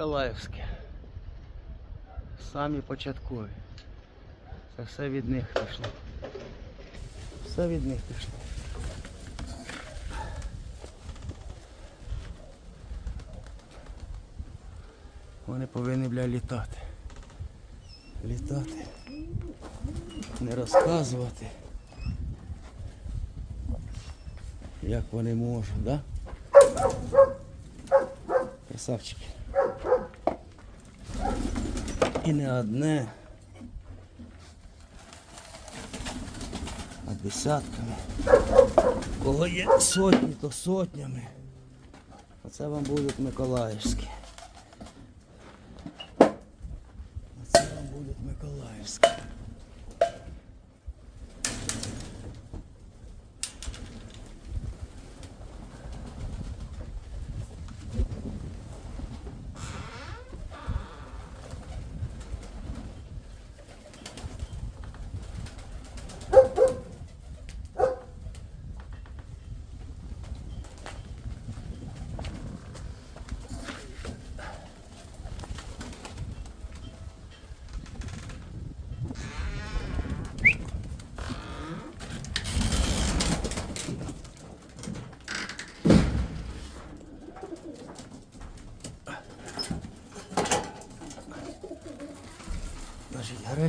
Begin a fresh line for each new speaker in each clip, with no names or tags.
Миколаївське. Самі початкові. Це все від них пішло. Все від них пішло. Вони повинні, бля, літати. Літати. Не розказувати. Як вони можуть, да? Красавчики. І не одне, а десятками. Кого є сотні, то сотнями. Оце вам будуть Миколаївські. Оце вам будуть Миколаївські.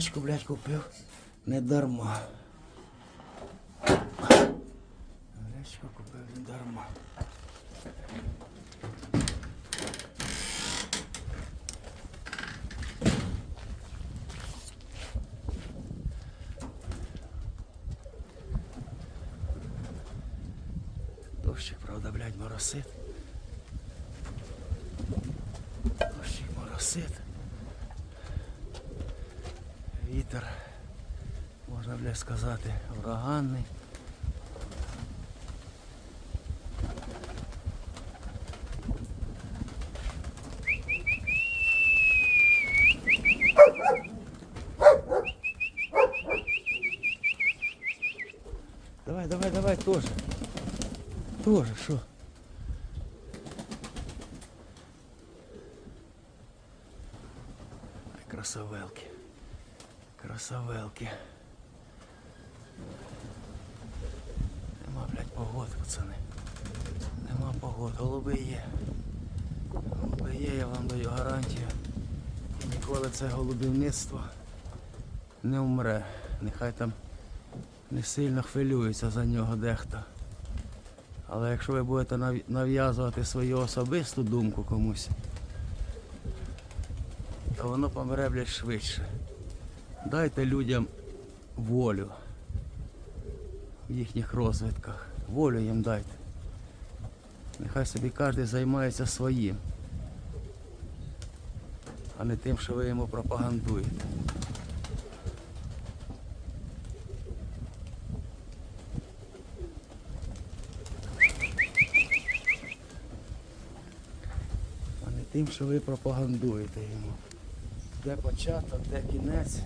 Гречку, блядь, купив не дарма. Гречку купив не дарма. Дощик, правда, блядь, моросит. Дощик моросит. Вітер, можна бля сказати, ураганний. Давай, давай, давай, тоже. Тоже, що? Красавелки. Красавелки. Нема, блядь, погод, пацани. Нема погод. Голуби є. Голуби є, я вам даю гарантію. Ніколи це голубівництво не вмре. Нехай там не сильно хвилюється за нього дехто. Але якщо ви будете нав'язувати свою особисту думку комусь, то воно помре, блядь, швидше. Дайте людям волю в їхніх розвитках. Волю їм дайте. Нехай собі кожен займається своїм, а не тим, що ви йому пропагандуєте. А не тим, що ви пропагандуєте йому. Де початок, де кінець.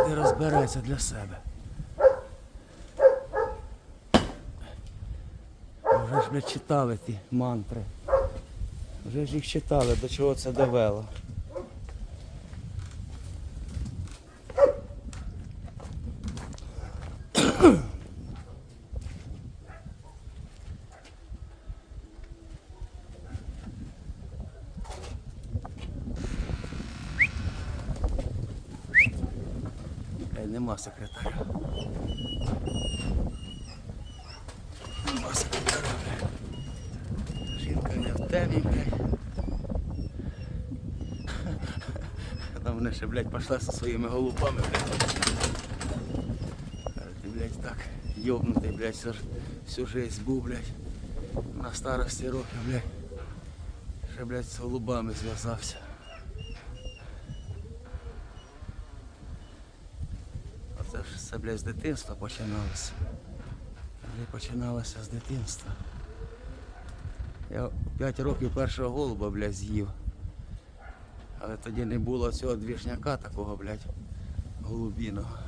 Кожен розбереться для себе. Вже ж ми читали ті мантри. Вже ж їх читали, до чого це довело. Нема секретаря. Нема секретаря, блядь. Жінка не в темі, блядь. Там вони ще, блядь, пішла зі своїми голубами, блядь. Ти, блядь, так йобнутий, блядь, всю, всю жизнь був, блядь. На старості років, блядь. Ще, блядь, з голубами зв'язався. Оце ж блядь, з дитинства починалося. Блядь, починалося з дитинства. Я в 5 років першого голуба, блядь, з'їв. Але тоді не було цього двіжняка такого, блядь, голубіного.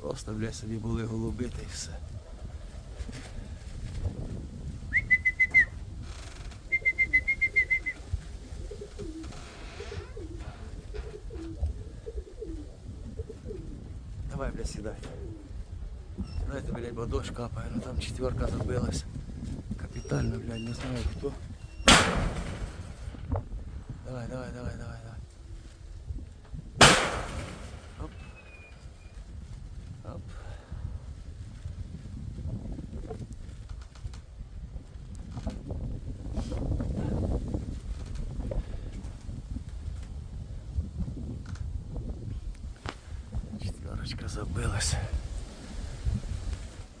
Просто, блядь, собі були голубити і все. Давай, блядь, сідайте. Блядь, бо дощ капає, ну там четверка забилась. Капітально, блядь, не знаю хто. Четверочка забилась.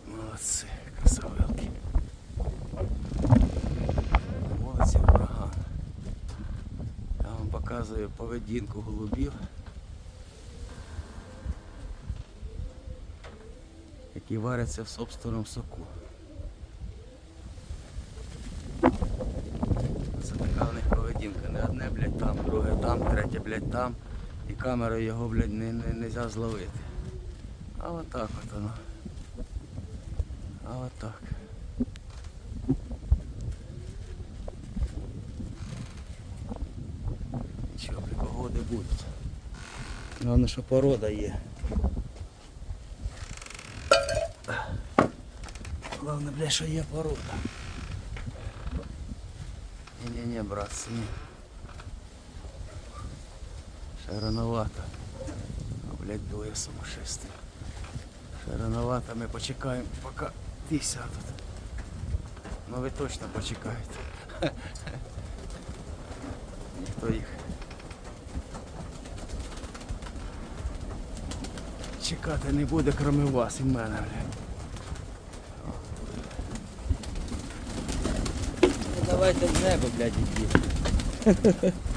Молодці, красавелки. Молодці, ураган. Я вам показую поведінку голубів. Які варяться в собственному соку. Це така в них поведінка. Не одне, блядь, там, друге там, третє, блядь, там. І камерою його, блядь, не, не, нельзя зловити. А отак от воно. А отак. Нічого, блядь, погоди будуть. Головне, що порода є. Головне, бля, що є порода. Ні-ні-ні, братці, ні. Ще рановато. А, блядь, двоє сумасшествий. Ще рановато, ми почекаємо, поки ті сядуть. Ну ви точно почекаєте. Ніхто їх. Чекати не буде, крім вас і мене, блядь. Ну давайте в небо, блядь, ідіть.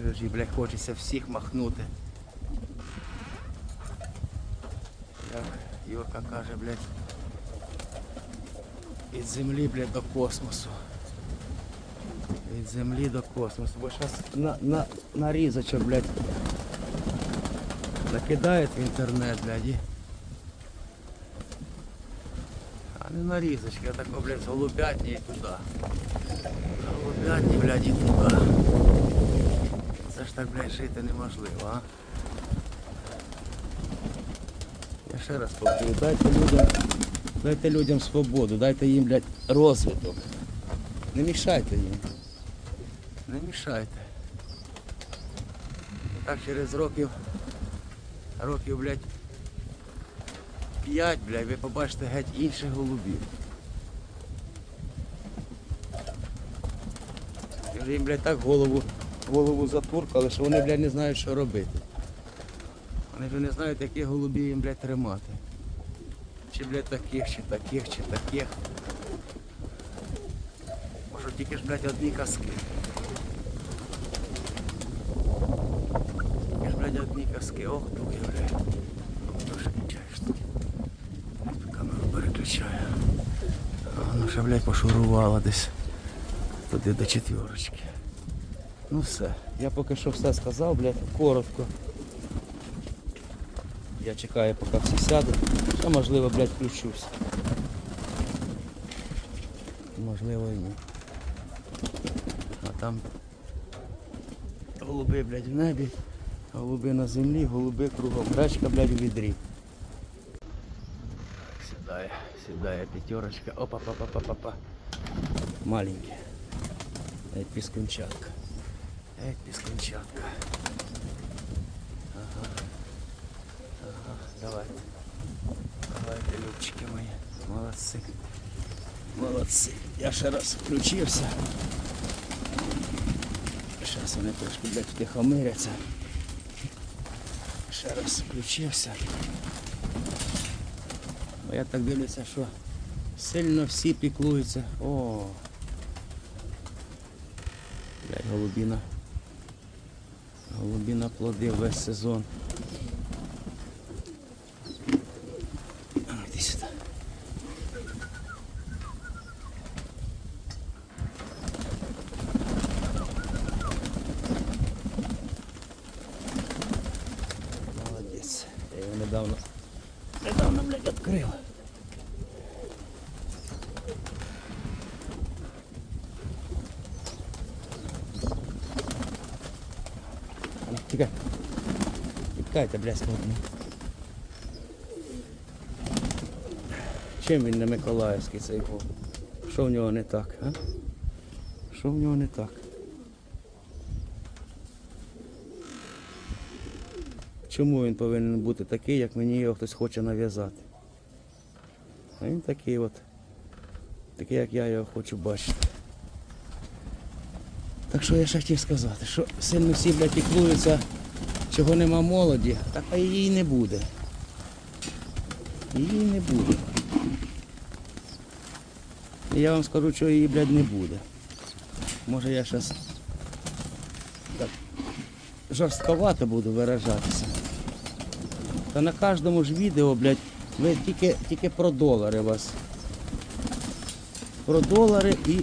Ох, я ж, хочеться всіх махнути. Як Юрка каже, блядь, від землі, блядь, до космосу. Від землі до космосу. Бо зараз на, на, нарізочок, блядь, накидають в інтернет, блядь. А не нарізочки, а тако, блядь, голубятні і туди. Голубятні, блядь, і туди. Це ж так, блядь, жити неможливо, а? Я ще раз повторю, дайте людям, дайте людям свободу, дайте їм, блядь, розвиток. Не мішайте їм. Не мішайте. Так через років, років, блядь, 5, блядь, ви побачите геть інших голубів. Вже їм, блядь, так голову, голову затуркали, що вони, блядь, не знають, що робити. Вони вже не знають, яких голубів їм, блядь, тримати. Чи, блядь, таких, чи таких, чи таких. Може тільки ж, блядь, одні казки. Тільки ж, блядь, одні казки. Ох, дує, блядь. Дуже кінчаєш. Камеру переключаю. А воно ще, блядь, пошурувало десь. Туди до четверочки. Ну все. Я поки що все сказав, блядь, коротко. Я чекаю, поки всі сядуть. Ще можливо, блядь, включусь. Можливо і ні. А там голуби, блядь, в небі, голуби на землі, голуби кругом. Гречка, блядь, у відрі. Сідає, сідає п'ятерочка. опа па па па па па Маленькі. Як піскунчатка. Як піскунчатка. Ага. Ага, давайте. Давайте, любчики мої. Молодці. Молодці. Я ще раз включився. Зараз вони трошки блядь, втихомиряться. Ще раз включився. Бо я так дивлюся, що сильно всі піклуються. О. Блядь, голубіна. Голубіна плоди весь сезон. Іди сюди. Молодець. Я його недавно недавно блядь, відкрив. Тікайте, блядь, складно. Чим він не Миколаївський цей був? Що в нього не так, а? Що в нього не так? Чому він повинен бути такий, як мені його хтось хоче нав'язати? А він такий от, такий, як я його хочу бачити. Так що я ще хотів сказати, що сильно всі, блядь, піклуються, чого нема молоді, так а її не буде. Її не буде. Я вам скажу, що її, блядь, не буде. Може я зараз так жорстковато буду виражатися. Та на кожному ж відео, блядь, ви тільки, тільки про долари вас. Про долари і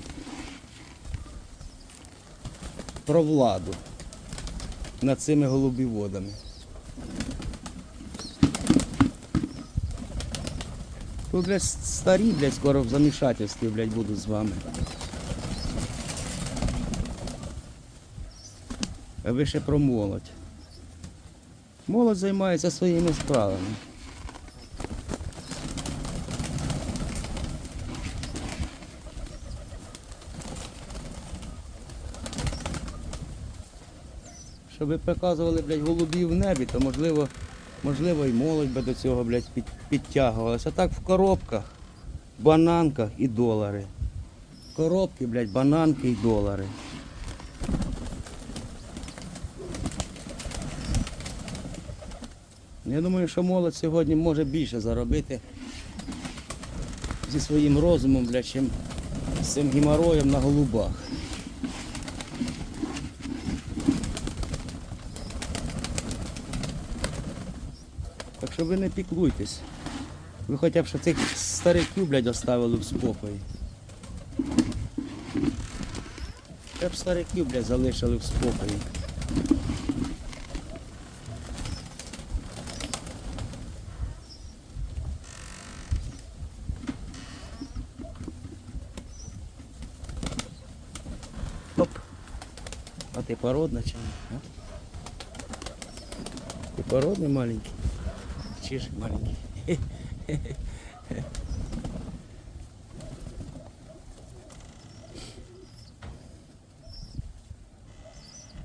про владу над цими голубіводами. Ви, блядь, старі, блядь, скоро в замішательстві, блядь, будуть з вами. А ви ще про молодь. Молодь займається своїми справами. Щоб показували, блядь, голубів в небі, то можливо, можливо і молодь би до цього, блядь, під, підтягувалася. А так в коробках, бананках і долари. Коробки, блядь, бананки і долари. Я думаю, що молодь сьогодні може більше заробити зі своїм розумом, блядь, чим з цим геморроєм на голубах. Що ви не піклуйтесь. Ви хоча б що цих стариків, блядь, оставили в спокої. Хоча б стариків, блядь, залишили в спокої. Оп. А ти породна чи ні? Ти породний маленький? Чижик маленький.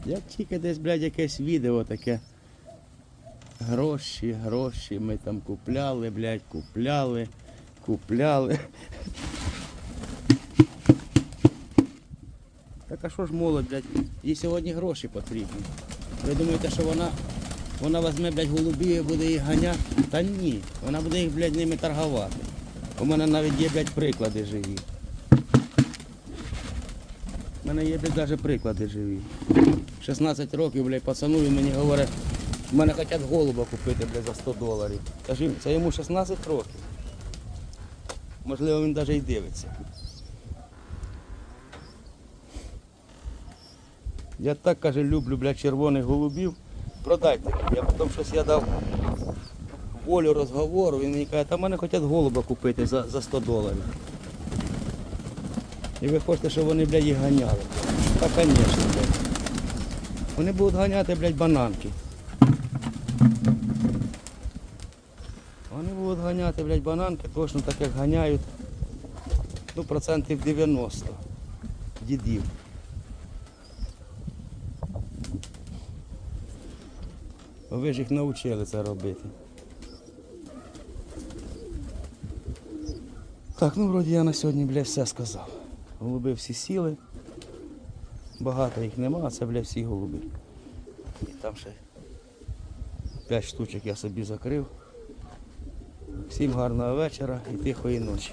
Я тільки десь, блядь, якесь відео таке. Гроші, гроші, ми там купляли, блядь, купляли, купляли. Так а що ж молодь, блядь, їй сьогодні гроші потрібні. Ви думаєте, що вона, вона візьме, блядь, і буде їх ганяти? Та ні, вона буде їх, блядь, ними торгувати. У мене навіть є, блядь, приклади живі. У мене є, блядь, навіть приклади живі. 16 років, блядь, пацану, він мені говорить, в мене хочуть голуба купити, блядь, за 100 доларів. Та це йому 16 років. Можливо, він навіть і дивиться. Я так каже, люблю, блядь, червоних голубів. Продайте. Я потім щось я дав волю розговору, він мені каже, та мене хочуть голуба купити за, за 100 доларів. І ви хочете, щоб вони, блядь, їх ганяли. Та, звісно, блядь. Вони будуть ганяти, блядь, бананки. Вони будуть ганяти, блядь, бананки, точно так, як ганяють, ну, процентів 90 дідів. Ви ж їх навчили це робити. Так, ну вроді я на сьогодні, бля, все сказав. Голуби всі сіли. Багато їх нема, а це, бля, всі голуби. І там ще 5 штучок я собі закрив. Всім гарного вечора і тихої ночі.